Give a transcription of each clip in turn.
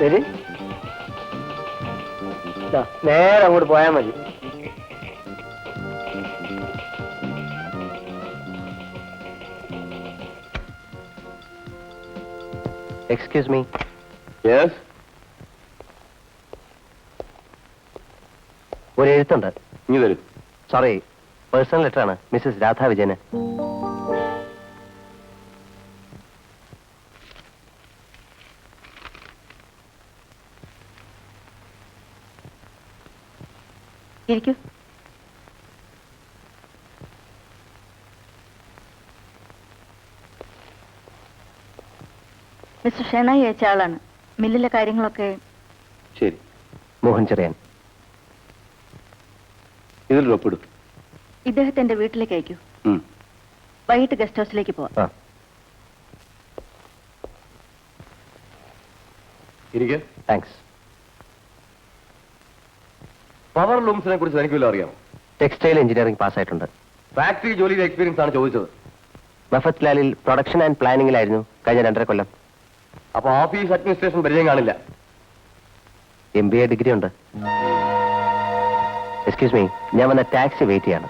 ശരി. നേരെ അങ്ങോട്ട് പോയാൽ മതി. എക്സ്ക്യൂസ് മീ യെസ് ഒരു എഴുത്തുണ്ട്. ഇനി വരും. സോറി പേഴ്സണൽ ലെറ്റർ ആണ് മിസ്സസ് രാധാ വിജയന് ഇരിക്കൂ. മിസ്റ്റർ ഷെണായി അയച്ച ആളാണ്. മില്ലിലെ കാര്യങ്ങളൊക്കെ ശരി. മോഹൻ ചെറിയാൻ. ഇതിൽ ഒപ്പിടും ഇദ്ദേഹത്തെ എന്റെ വീട്ടിലേക്ക് അയക്കൂ. വൈകിട്ട് ഗസ്റ്റ് ഹൗസിലേക്ക് പോവാം. താങ്ക്സ് പവർ ലൂംസിനെ കുറിച്ച് എനിക്ക് വല്ല അറിയാമോ? ടെക്സ്റ്റൈൽ എഞ്ചിനീയറിംഗ് പാസ്സായിട്ടുണ്ട് ഫാക്ടറി ജോലിയുടെ എക്സ്പീരിയൻസ് ആണ് ചോദിച്ചത്. മഫത് ലാലിൽ പ്രൊഡക്ഷൻ ആൻഡ് പ്ലാനിങ്ങിലായിരുന്നു കഴിഞ്ഞ രണ്ടര കൊല്ലം. അപ്പൊ ഓഫീസ് അഡ്മിനിസ്ട്രേഷൻ പരിചയം കാണില്ല. എം ബി എ ഡിഗ്രി ഉണ്ട്. എക്സ്ക്യൂസ് മീ ഞാൻ വന്ന ടാക്സി വെയിറ്റ് ചെയ്യാണ്.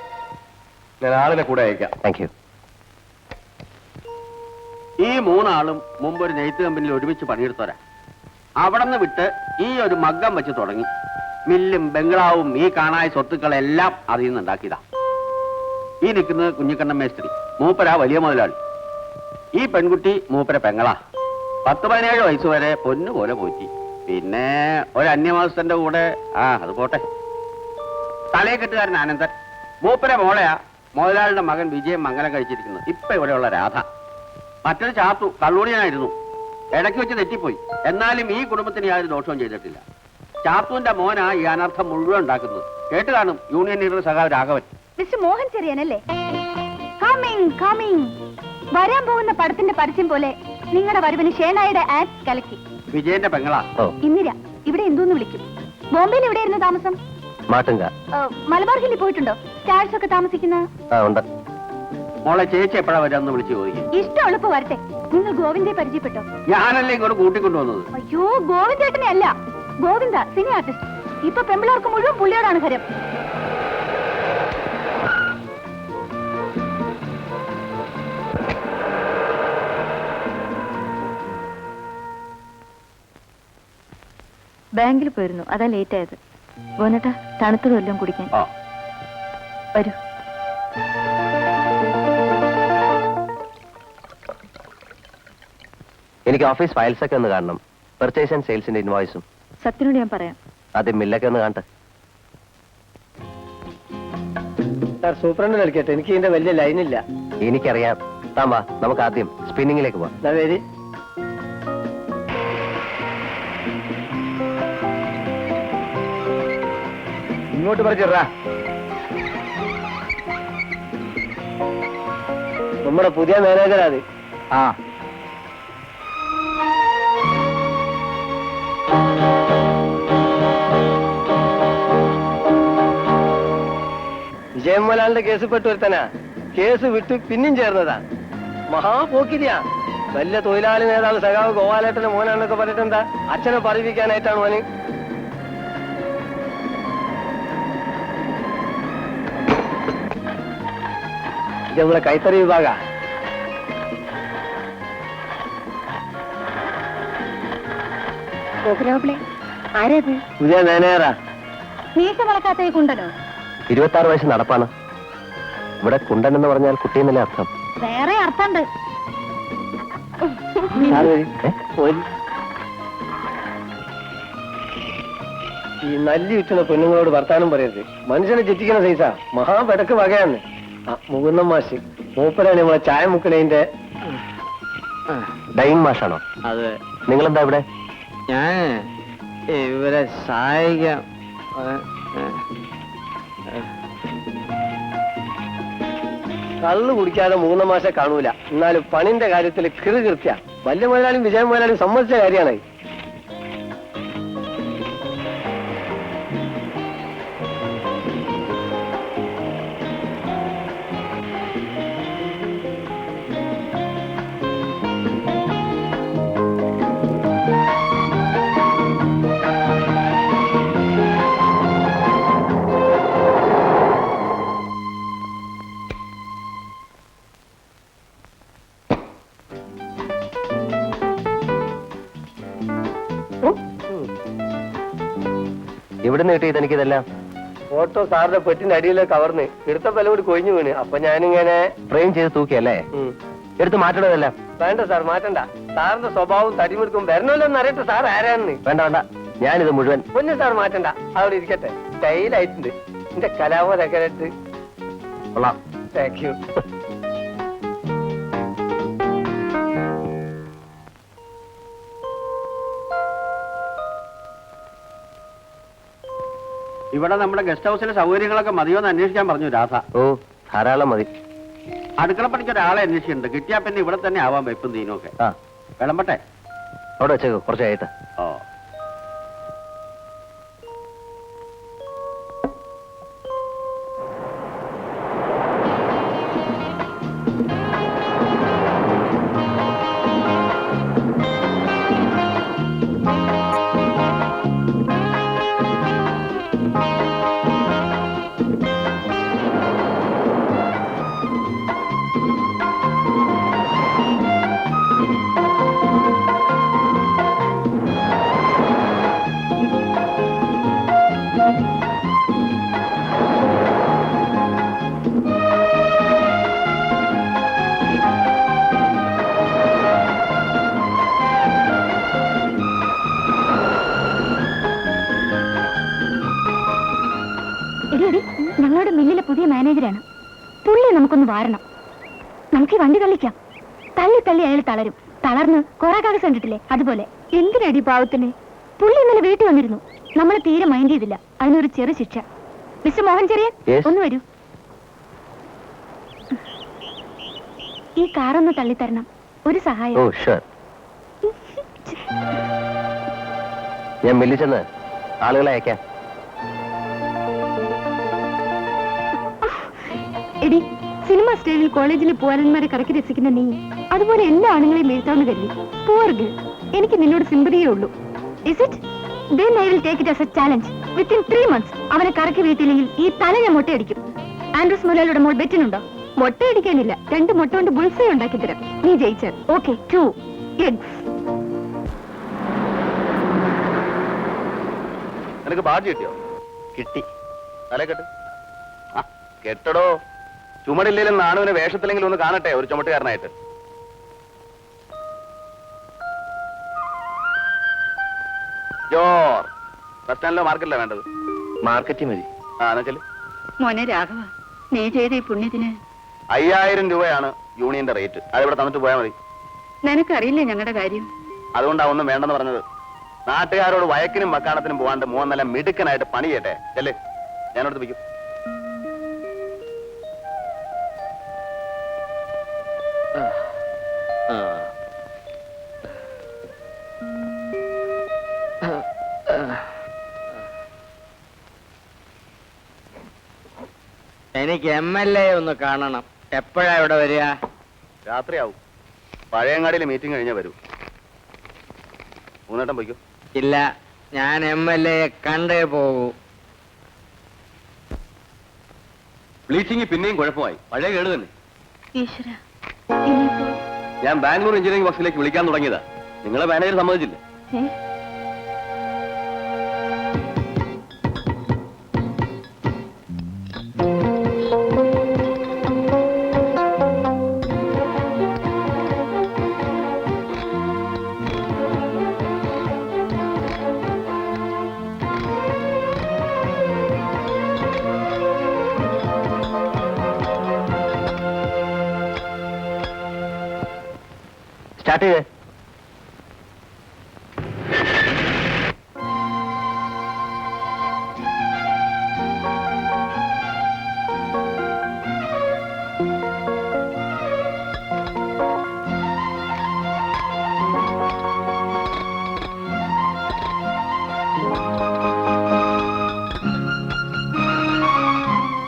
ഞാൻ ആളിനെ കൂടെ അയക്കാം. താങ്ക് യു ഈ മൂന്നാളും മുമ്പ് ഒരു നെയ്ത്ത് കമ്പനിയിൽ ഒരുമിച്ച് പണിയെടുത്തോരാ അവിടെ നിന്ന് വിട്ട് ഈ ഒരു മഗ്ഗം വെച്ച് തുടങ്ങി. മില്ലും ബംഗ്ലാവും ഈ കാണായ സ്വത്തുക്കളെല്ലാം അതിൽ നിന്ന് ഉണ്ടാക്കിയതാ ഈ നിൽക്കുന്നത് കുഞ്ഞിക്കണ്ണൻ മേസ്ത്രി മൂപ്പര വലിയ മുതലാളി. ഈ പെൺകുട്ടി മൂപ്പര പെങ്ങളാ. പത്ത് പതിനേഴ് വയസ്സ് വരെ പൊന്നു പോലെ പോറ്റി. പിന്നെ ഒരു അന്യമാസത്തിന്റെ കൂടെ ആ അത് പോട്ടെ. തലയെക്കെട്ടുകാരൻ ആനന്ദൻ. മൂപ്പര മോളയാ മുതലാളിയുടെ മകൻ വിജയം മംഗലം കഴിച്ചിരിക്കുന്നു. ഇപ്പൊ ഇവിടെയുള്ള രാധ. മറ്റൊരു ചാത്തു കള്ളൂണിയായിരുന്നു ഇടയ്ക്ക് വെച്ച് തെറ്റിപ്പോയി. എന്നാലും ഈ കുടുംബത്തിന് യാതൊരു ദോഷവും ചെയ്തിട്ടില്ല. ചാത്തുവിന്റെ മോനാ ഈ അനർത്ഥം മുഴുവൻ ഉണ്ടാക്കുന്നത്. കേട്ട് കാണും യൂണിയൻ ലീഡർ സഖാവ് രാഘവൻ മിസ്റ്റർ മോഹൻ ചെറിയാനല്ലേ? കമ്മിങ് കമ്മിങ് വരാൻ പോകുന്ന പടത്തിന്റെ പരസ്യം പോലെ നിങ്ങളുടെ വരവിന് ഷേനായുടെ ആക്ട് കലക്കി. വിജയന്റെ പെങ്ങളാ. ഇന്നിര ഇന്ദിര ഇവിടെ എന്തോന്ന് വിളിക്കും? ബോംബെയിൽ എവിടെയായിരുന്നു താമസം? മാട്ടുങ്ക. മലബാർ ഹില്ലിൽ പോയിട്ടുണ്ടോ? സ്റ്റാർസ് ഒക്കെ താമസിക്കുന്ന? ആ ഉണ്ട്. മോളെ ചേച്ചി എപ്പോഴാ വരാന്ന് വിളിച്ചു ചോദിക്കും. ഇഷ്ടമുള്ളപ്പോ വരട്ടെ. നിങ്ങൾ ഗോവിന്ദയെ പരിചയപ്പെട്ടോ? ഞാനല്ലേ ഇങ്ങോട്ട് കൂട്ടിക്കൊണ്ടുവന്നത്? അയ്യോ ഗോവിന്ദേട്ടനെ അല്ല ഗോവിന്ദ സിനി ആർട്ടിസ്റ്റ് ഇപ്പൊ പെമ്പിളാർക്ക് മുഴുവൻ പുള്ളിയോടാണ് ഹരം ബാങ്കിൽ പോയിരുന്നു. അതാ ലേറ്റ് ആയത്. വന്നിട്ട് തണുത്തത് വല്ലതും കുടിക്കാൻ. ആ. വരൂ. എനിക്ക് ഓഫീസ് ഫയൽസ് ഒക്കെ ഒന്ന് കാണണം. പെർച്ചേസ് ആൻഡ് സെയിൽസിന്റെ ഇൻവോയ്സും സത്യനോട് ഞാൻ പറയാം. ആദ്യം മില്ലൊക്കെ ഒന്ന് കാണട്ടെ. സാർ സൂപ്രണ്ട് നിൽക്കട്ടെ എനിക്ക് ഇതിന്റെ വലിയ ലൈനില്ല. എനിക്കറിയാം. താൻ വാ നമുക്ക് ആദ്യം സ്പിന്നിങ്ങിലേക്ക് പോവാം. എന്നാ പേര് ഇങ്ങോട്ട് പറിച്ചിടാ നമ്മുടെ പുതിയ മാനേജറാ അത്. ആ. വിജയമലാലിന്റെ കേസ് പെട്ടുവരുത്തനാ. കേസ് വിട്ട് പിന്നെയും ചേർന്നതാ. മഹാപോക്കിരിയാ വലിയ തൊഴിലാളി നേതാവ് സഖാവ് ഗോപാലേട്ടന്റെ മോനാണെന്നൊക്കെ പറഞ്ഞിട്ടെന്താ? അച്ഛനെ പറയിപ്പിക്കാനായിട്ടാണ് മോന്. ഇത് നമ്മളെ കൈത്തറി വിഭാഗ. പുതിയ നേനേറാ മീശ വളക്കാത്ത കുണ്ടനോ? ഇരുപത്തി ആറ് വയസ്സ് നടപ്പാണ്. ഇവിടെ കുണ്ടൻ എന്ന് പറഞ്ഞാൽ കുട്ടി എന്നല്ലേ അർത്ഥം. വേറെ അർത്ഥമുണ്ട്. ഈ നല്ലി വിറ്റുന്ന പെണ്ണുങ്ങളോട് വർത്താനം പറയരുത്. മനുഷ്യനെ ചെറ്റിക്കുന്ന സൈസ. മഹാപെടക്ക് വകയാണ് ആ മുകുന്ദൻ മാഷ്. മൂപ്പരാണ് നമ്മളെ ചായ മുക്കണേന്റെ ഡൈൻ മാഷാണോ? അതെ. നിങ്ങളെന്താ ഇവിടെ? ഞാൻ ഇവരെ സഹായിക്കാം കള്ളു കുടിക്കാതെ മൂന്ന് മാസം കാണൂല. എന്നാലും പണിന്റെ കാര്യത്തിൽ കിറു കൃത്യ വല്യ മുതലാളിയും വിജയ മുതലാളിയും സമ്മതിച്ച കാര്യമാണ്. ഇവിടുന്ന് കിട്ടിയത് എനിക്കിതെല്ലാം? ഫോട്ടോ സാറിന്റെ പെട്ടിന്റെ അടിയിലെ കവർന്ന് എടുത്ത പല കൂടി കൊഴിഞ്ഞു വീണ്. അപ്പൊ ഞാനിങ്ങനെ ഫ്രെയിം ചെയ്ത് തൂക്കിയല്ലേ. എടുത്ത് മാറ്റണതല്ല വേണ്ട സാർ മാറ്റണ്ട. സാറിന്റെ സ്വഭാവം തടിമെടുക്കും വരണമല്ലോ എന്ന് അറിയട്ടെ സാർ ആരാണെന്ന്. വേണ്ട വേണ്ട. ഞാനിത് മുഴുവൻ പൊന്നു സാർ മാറ്റണ്ട. അവിടെ ഇരിക്കട്ടെ. സ്റ്റൈലായിട്ടുണ്ട്. എന്റെ കലാപോലൊക്കെ കൊള്ളാം. താങ്ക് യു ഇവിടെ നമ്മുടെ ഗസ്റ്റ് ഹൗസിലെ സൗകര്യങ്ങളൊക്കെ മതിയോന്ന് അന്വേഷിക്കാൻ പറഞ്ഞു രാധ. ഓ ധാരാളം മതി. അടുക്കള പണിക്ക് ഒരാളെ അന്വേഷിക്കുന്നുണ്ട് കിട്ടിയാ പിന്നെ ഇവിടെ തന്നെ ആവാൻ വെപ്പും ആ. വിളമ്പട്ടെ? അവിടെ വെച്ചേക്കോ കുറച്ചായിട്ട് ഓ. നമുക്കൊന്ന് വാരണം. നമുക്ക് ഈ വണ്ടി തള്ളിക്കാം. തള്ളി തള്ളി അയാൾ തളരും. തളർന്ന് കൊറാക്കാകസ് കണ്ടിട്ടില്ലേ? അതുപോലെ. എന്തിനടി പാവത്തിന്? പുള്ളി ഇന്നലെ വീട്ടിൽ വന്നിരുന്നു. നമ്മൾ തീരെ മൈൻഡ് ചെയ്തില്ല. അതിനൊരു ചെറു ശിക്ഷ. മിസ്റ്റർ മോഹൻ ചെറിയൻ ഒന്ന് വരൂ. ഈ കാറൊന്ന് തള്ളിത്തരണം. ഒരു സഹായം. ഞാൻ മില്ലിൽ ചെന്ന് ആളുകളെ അയക്കാം. എടി സിനിമ സ്റ്റേജിൽ കോളേജിൽ പോരന്മാരെ കറക്കി രസിക്കുന്ന നീ അതുപോലെ എല്ലാ ആണുങ്ങളെയും വീഴ്ത്താവുന്ന കരുതി ഗേൾ എനിക്ക് നിന്നോട് സിമ്പതിയേ ഉള്ളൂ. Is it then I will take it as a challenge within three months അവനെ കറക്കി വീട്ടില്ലെങ്കിൽ ഈ തല ഞാൻ മുട്ടയടിക്കും. ആൻഡ്രസ് മുലാലിയുടെ മോൾ ബെറ്റിനുണ്ടോ? മുട്ടയടിക്കാനില്ല. രണ്ട് മുട്ട കൊണ്ട് ബുൾസൈ ഉണ്ടാക്കി തരാം. നീ ജയിച്ച. ഓക്കെ ടു എഗ്സ് നിനക്ക് ബാഡ്ജ് കിട്ടിയോ? കിട്ടി. തല കെട്ട്. ആ കെട്ടടോ. ചുമടില്ലേലും നാണുവിനെ വേഷത്തിലെങ്കിലും ഒന്ന് കാണട്ടെ ഒരു ചുമട്ടുകാരനായിട്ട്. ജോർ ബസ് സ്റ്റാൻഡിലോ മാർക്കറ്റിലോ വേണ്ടത്? മാർക്കറ്റിൽ മതി. ആ മോനെ രാഘവ നീ ചെയ്ത ഈ പുണ്യത്തിന് അയ്യായിരം രൂപയാണ് യൂണിയന്റെ റേറ്റ്. അതിവിടെ തന്നിട്ട് പോയാൽ മതി. നിനക്കറിയില്ലേ ഞങ്ങളുടെ കാര്യം? അതുകൊണ്ടാ ഒന്നും വേണ്ടെന്ന് പറഞ്ഞത്. നാട്ടുകാരോട് വയക്കിനും വക്കാണത്തിനും പോകാണ്ട് മൂന്നല്ല നല്ല മിടുക്കനായിട്ട് പണി ചെയ്യട്ടെ. ചെല്ലേ. ഞാനോട് പിക്കും എനിക്ക് എം എൽ എ ഒന്ന് കാണണം. എപ്പോഴാ ഇവിടെ വരിക? രാത്രിയാവും. പഴയങ്ങാടിയിൽ മീറ്റിംഗ് കഴിഞ്ഞാൽ വരൂ. മൂന്നേട്ടം പോയിക്കോ. ഇല്ല ഞാൻ എം എൽ എ കണ്ടേ പോകൂ. ബ്ലീച്ചിങ് പിന്നെയും കുഴപ്പമായി. പഴയ കേട് തന്നെ. ഈശ്വര. ഞാൻ ബാംഗ്ലൂർ എഞ്ചിനീയറിംഗ് വർക്സിലേക്ക് വിളിക്കാൻ തുടങ്ങിയതാ. നിങ്ങളെ മാനേജർ സമ്മതിച്ചില്ല. സ്റ്റാർട്ട് ചെയ്തേ.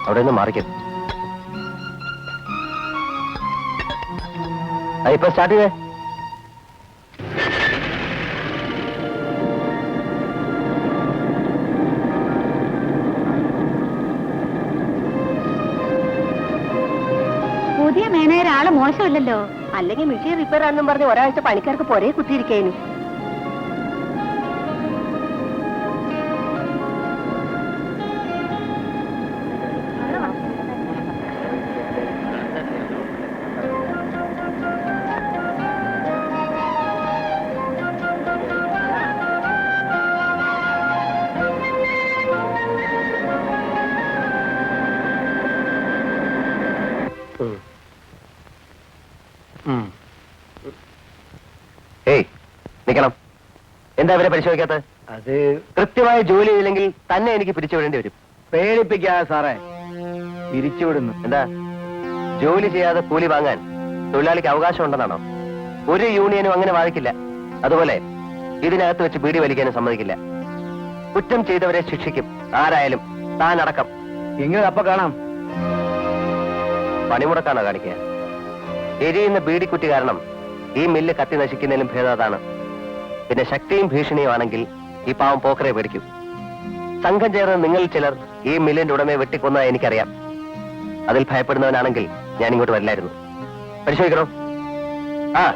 അവിടെ ഇപ്പൊ സ്റ്റാർട്ട് ചെയ്തേ. മോശമില്ലല്ലോ. അല്ലെങ്കിൽ മെഷീൻ റിപ്പയർ ആണെന്നും പറഞ്ഞ് ഒരാഴ്ച പണിക്കാർക്ക് പൊരേ കുത്തിയിരിക്കേനു. ഏയ് നിക്കണം. എന്താ അവരെ പരിശോധിക്കാത്തത്? അത് കൃത്യമായ ജോലി ചെയ്തില്ലെങ്കിൽ തന്നെ എനിക്ക് പിരിച്ചുവിടേണ്ടി വരും. പേടിപ്പിക്കാതെ സാറേ. പിരിച്ചുവിടുന്നു. എന്താ? ജോലി ചെയ്യാതെ കൂലി വാങ്ങാൻ തൊഴിലാളിക്ക് അവകാശം ഉണ്ടെന്നാണോ ഒരു യൂണിയനും അങ്ങനെ വാദിക്കില്ല അതുപോലെ ഇതിനകത്ത് വെച്ച് ബീഡി വലിക്കാനും സമ്മതിക്കില്ല. കുറ്റം ചെയ്തവരെ ശിക്ഷിക്കും. ആരായാലും താൻ അടക്കം. ഇങ്ങനെ അപ്പൊ കാണാം. പണിമുടക്കാണോ കാണിക്കുക? എരിയുന്ന ബീഡിക്കുറ്റി കാരണം ഈ മില്ല് കത്തി നശിക്കുന്നതിലും ഭേദം പിന്നെ ശക്തിയും ഭീഷണിയും ആണെങ്കിൽ ഈ പാവം പോക്കറെ പേടിക്കും. സംഘം ചേർന്ന് നിങ്ങൾ ചിലർ ഈ മില്ലിന്റെ ഉടമയെ വെട്ടിക്കൊന്ന എനിക്കറിയാം. അതിൽ ഭയപ്പെടുന്നവനാണെങ്കിൽ ഞാൻ ഇങ്ങോട്ട് വരില്ലായിരുന്നു. പരിശോധിക്കണോ? ആ